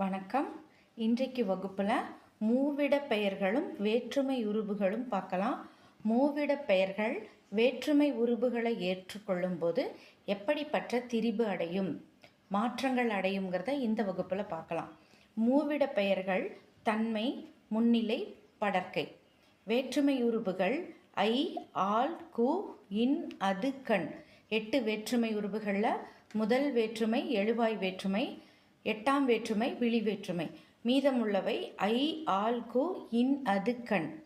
வணக்கம். இன்றைக்கு வகுப்பில் மூவிட பெயர்களும் வேற்றுமை உருபுகளும் பார்க்கலாம். மூவிட பெயர்கள் வேற்றுமை உருபுகளை ஏற்றுக்கொள்ளும் போது எப்படிப்பட்ட திரிபு அடையும் மாற்றங்கள் அடையுங்கிறத இந்த வகுப்பில் பார்க்கலாம். மூவிட பெயர்கள் தன்மை முன்னிலை படர்க்கை வேற்றுமை உருபுகள் ஐ ஆல் கு இன் அது கண். எட்டு வேற்றுமை உருபுகளில் முதல் வேற்றுமை எழுவாய் வேற்றுமை எட்டாம் வேற்றுமை விழி வேற்றுமை. மீதமுள்ளவை ஐ ஆல் கு இன் அது கண்.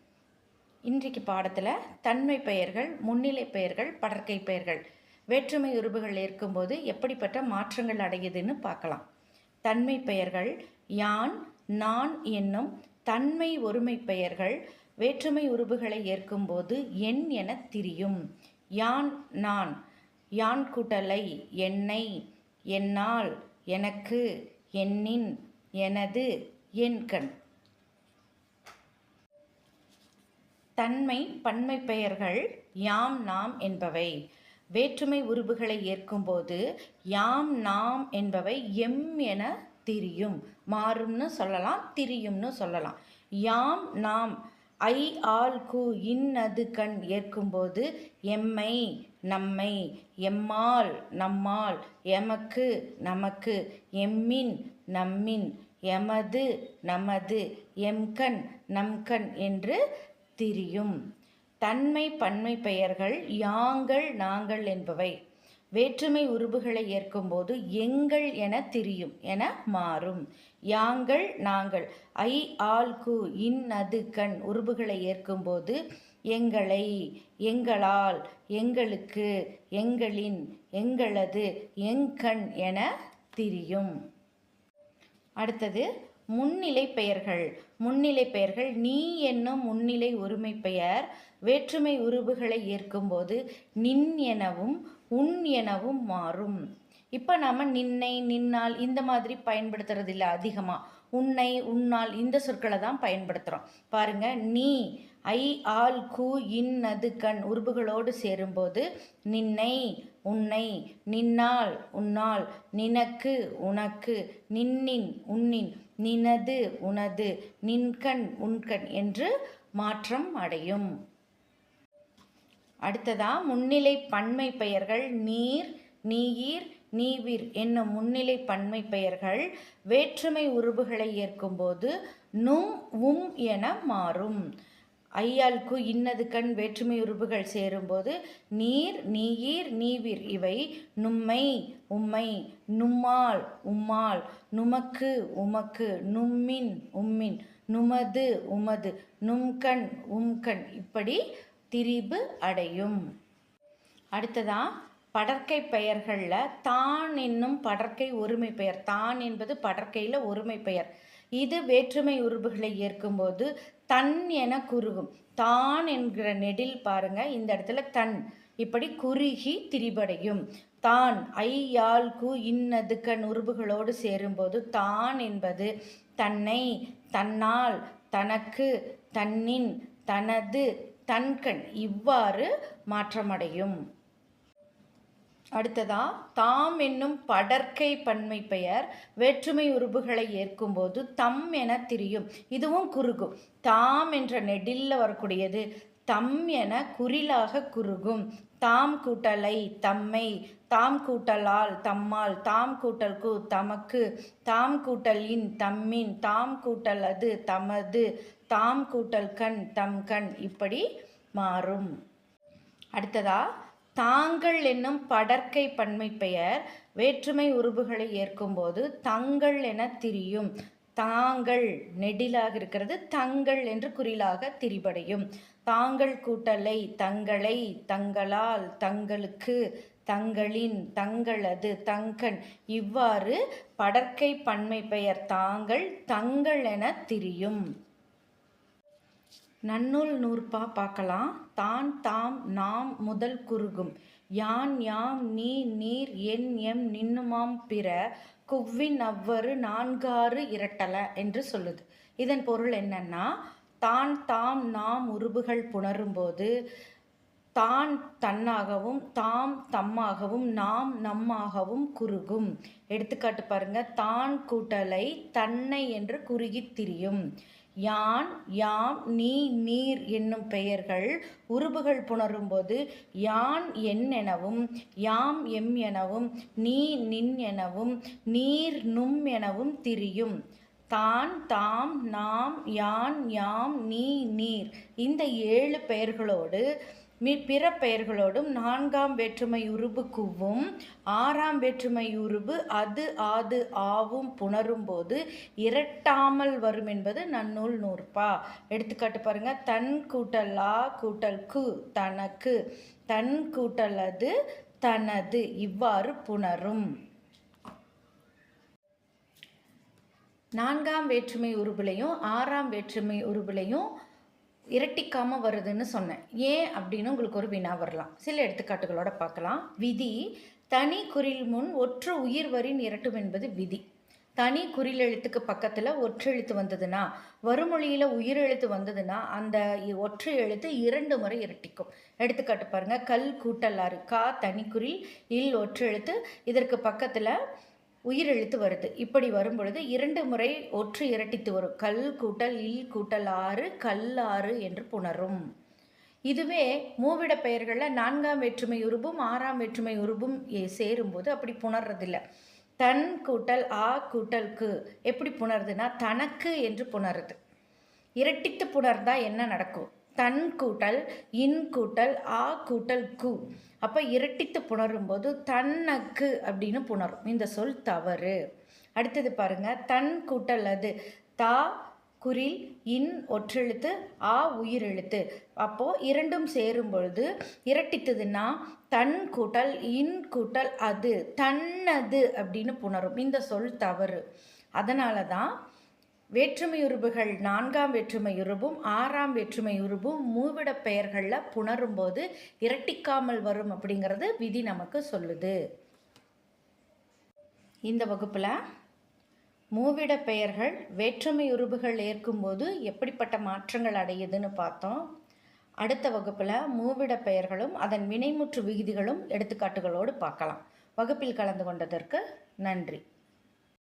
இன்றைக்கு பாடத்தில் தன்மை பெயர்கள் முன்னிலை பெயர்கள் படற்கை பெயர்கள். வேற்றுமை உருபுகள் ஏற்கும்போது எப்படிப்பட்ட மாற்றங்கள் அடையுதுன்னு பார்க்கலாம். தன்மை பெயர்கள் யான் நான் என்னும் தன்மை ஒருமை பெயர்கள் வேற்றுமை உருபுகளை ஏற்கும்போது என் என திரியும். யான் நான். யான் கூட்டலை என்னை என்னால். எனக்கு என்னின் எனது என் கண். தன்மை பன்மை பெயர்கள் யாம் நாம் என்பவை. வேற்றுமை உருபுகளை ஏற்கும்போது யாம் நாம் என்பவை எம் என திரியும். மாறும்னு சொல்லலாம் திரியும்னு சொல்லலாம். யாம் நாம் ஐ ஆல் கு இன்னது கண் ஏற்கும்போது எம்மை நம்மை எம்மால் நம்மால் எமக்கு நமக்கு எம்மின் நம்மின் எமது நமது எம்கண் நம்கண் என்று திரியும். தன்மை பன்மை பெயர்கள் யாங்கள் நாங்கள் என்பவை. வேற்றுமை உருபுகளை ஏற்கும்போது எங்கள் என திரியும் என மாறும். யாங்கள் நாங்கள். ஐ ஆல் கு இன் அது கண் உருபுகளை ஏற்கும்போது எங்களை எங்களால் எங்களுக்கு எங்களின் எங்களது எங்கண் என திரியும். அடுத்தது முன்னிலை பெயர்கள். முன்னிலை பெயர்கள் நீ என்னும் முன்னிலை உரிமை பெயர். வேற்றுமை உருவுகளை ஏற்கும்போது நின் எனவும் உன் எனவும் மாறும். இப்போ நாம் நின்னை நின்னால் இந்த மாதிரி பயன்படுத்துறது இல்லை அதிகமாக உன்னை உன்னால் இந்த சொற்களை தான் பயன்படுத்துகிறோம் பாருங்க நீ ஐ ஆல் கு இன் அது கண் உருபுகளோடு சேரும்போது நின்னை உன்னை நின்னால் உன்னால் நினக்கு உனக்கு நின்னின் உன்னின் நினது உனது நின்கண் உன்கண் என்று மாற்றம் அடையும். அடுத்ததா முன்னிலை பன்மை பெயர்கள் நீர் நீர் நீவிர் என்னும் முன்னிலை பன்மை பெயர்கள் வேற்றுமை உருபுகளை ஏற்கும்போது நும் உம் என மாறும். ஐயாளுக்கு இன்னது கண் வேற்றுமை உறுப்புகள் சேரும்போது நீர் நீயீர் நீவிர் இவை நும்மை உம்மை நும்மாள் உம்மாள் நுமக்கு உமக்கு நும்மின் உம்மின் நுமது உமது நும்கண் உம்கண் இப்படி திரிபு அடையும். அடுத்ததான் படற்கை பெயர்களில் தான் என்னும் படற்கை ஒருமை பெயர். தான் என்பது படற்கையில் ஒருமை பெயர். இது வேற்றுமை உருபுகளை ஏற்கும்போது தன் என குறுகும். தான் என்கிற நெடில் பாருங்க இந்த இடத்துல தன். இப்படி குறுகி திரிபடையும். தான் ஐ யாழ் கு இன்னதுக்கன் கண் உருபுகளோடு சேரும்போது தான் என்பது தன்னை தன்னால் தனக்கு தன்னின் தனது தன்கண் இவ்வாறு மாற்றமடையும். அடுத்ததா தாம் என்னும் படற்கை பன்மை பெயர் வேற்றுமை உருபுகளை ஏற்கும்போது தம் என திரியும். இதுவும் குறுகும். தாம் என்ற நெடில்ல வரக்கூடியது தம் என குறிலாக குறுகும். தாம் கூட்டலை தம்மை தாம் கூட்டலால் தம்மால் தாம் கூட்டல் கு தமக்கு தாம் கூட்டலின் தம்மின் தாம் கூட்டல் அது தமது தாம் கூட்டல் கண் தம் கண் இப்படி மாறும். அடுத்ததா தாங்கள் என்னும் படற்கை பன்மை பெயர் வேற்றுமை உருபுகளை ஏற்கும்போது தங்கள் என திரியும். தாங்கள் நெடிலாக இருக்கிறது தங்கள் என்று குறிலாக திரிபடையும். தாங்கள் கூட்டலை தங்களை தங்களால் தங்களுக்கு தங்களின் தங்களது தங்கன். இவ்வாறு படற்கை பன்மை பெயர் தாங்கள் தங்கள் என திரியும். நன்னூல் நூற்பா பார்க்கலாம். தான் தாம் நாம் முதல் குறுகும். யான் யாம் நீ நீர் என் எம் நின்னுமாம் பிற குவ்வின் அவ்வறு நான்காறு இரட்டல என்று சொல்லுது. இதன் பொருள் என்னன்னா தான் தாம் நாம் உருபுகள் புணரும்போது தான் தன்னாகவும் தாம் தம்மாகவும் நாம் நம்மாகவும் குறுகும். எடுத்துக்காட்டு பாருங்க. தான் கூட்டலை தன்னை என்று குறுகித் திரியும். யான் யாம் நீ நீர் என்னும் பெயர்கள் உருபுகள் புணரும்போது யான் என் எனவும் யாம் எம் எனவும் நீ நின் எனவும் நீர் நும் எனவும் திரியும். தான் தாம் நாம் யான் யாம் நீ நீர் இந்த ஏழு பெயர்களோடு பிற பெயர்களோடும் நான்காம் வேற்றுமை உருபு குவும் ஆறாம் வேற்றுமை உருபு அது ஆது ஆவும் புணரும் போது இரட்டாமல் வரும் என்பது நன்னூல் நூற்பா. எடுத்துக்காட்டு பாருங்க. தன் கூட்டல் ஆ கூட்டல் கு தனக்கு தன் கூட்டல் அது தனது இவ்வாறு புணரும். நான்காம் வேற்றுமை உருபிலையும் ஆறாம் வேற்றுமை உருபிலையும் இரட்டிக்காமல் வருதுன்னு சொன்னேன். ஏன் அப்படின்னு உங்களுக்கு ஒரு வினா வரலாம். சில எடுத்துக்காட்டுகளோட பார்க்கலாம். விதி தனி குறில் முன் ஒற்று உயிர் வரின் இரட்டும் என்பது விதி. தனி குறிலெழுத்துக்கு பக்கத்தில் ஒற்றெழுத்து வந்ததுன்னா வறுமொழியில் உயிரெழுத்து வந்ததுன்னா அந்த ஒற்றை எழுத்து இரண்டு முறை இரட்டிக்கும். எடுத்துக்காட்டு பாருங்கள் கல் கூட்டல் ஆறு கா தனி குறில் இல் ஒற்றெழுத்து இதற்கு பக்கத்தில் உயிரெழுத்து வருது. இப்படி வரும் பொழுது இரண்டு முறை ஒற்று இரட்டித்து வரும். கல் கூட்டல் இல் கூட்டல் ஆறு கல்லாறு என்று புணரும். இதுவே மூவிட பெயர்களில் நான்காம் வேற்றுமை உருபும் ஆறாம் வேற்றுமை உருபும் சேரும்போது அப்படி புணர்றதில்லை. தன் கூட்டல் ஆ கூட்டல் கு எப்படி புணருதுன்னா தனக்கு என்று புணருது. இரட்டித்து புணர்ந்தால் என்ன நடக்கும்? தன் கூட்டல் இன் கூட்டல் ஆ கூட்டல் கு. அப்போ இரட்டித்து புணரும்போது தன்னக்கு அப்படின்னு புணரும். இந்த சொல் தவறு. அடுத்தது பாருங்க. தன் கூட்டல் அது. தா குறில் இன் ஒற்றெழுத்து ஆ உயிரெழுத்து. அப்போது இரண்டும் சேரும் பொழுது இரட்டித்ததுன்னா தன் கூட்டல் இன் கூட்டல் அது தன்னது அப்படின்னு புணரும். இந்த சொல் தவறு. அதனால தான் வேற்றுமையுருபுகள் நான்காம் வேற்றுமையுருபும் ஆறாம் வேற்றுமையுருபும் மூவிட பெயர்களில் புணரும்போது இரட்டிக்காமல் வரும் அப்படிங்கிறது விதி நமக்கு சொல்லுது. இந்த வகுப்பில் மூவிட பெயர்கள் வேற்றுமை உருபுகள் ஏற்கும்போது எப்படிப்பட்ட மாற்றங்கள் அடையுதுன்னு பார்த்தோம். அடுத்த வகுப்பில் மூவிட பெயர்களும் அதன் வினைமுற்று விகுதிகளும் எடுத்துக்காட்டுகளோடு பார்க்கலாம். வகுப்பில் கலந்து கொண்டதற்கு நன்றி.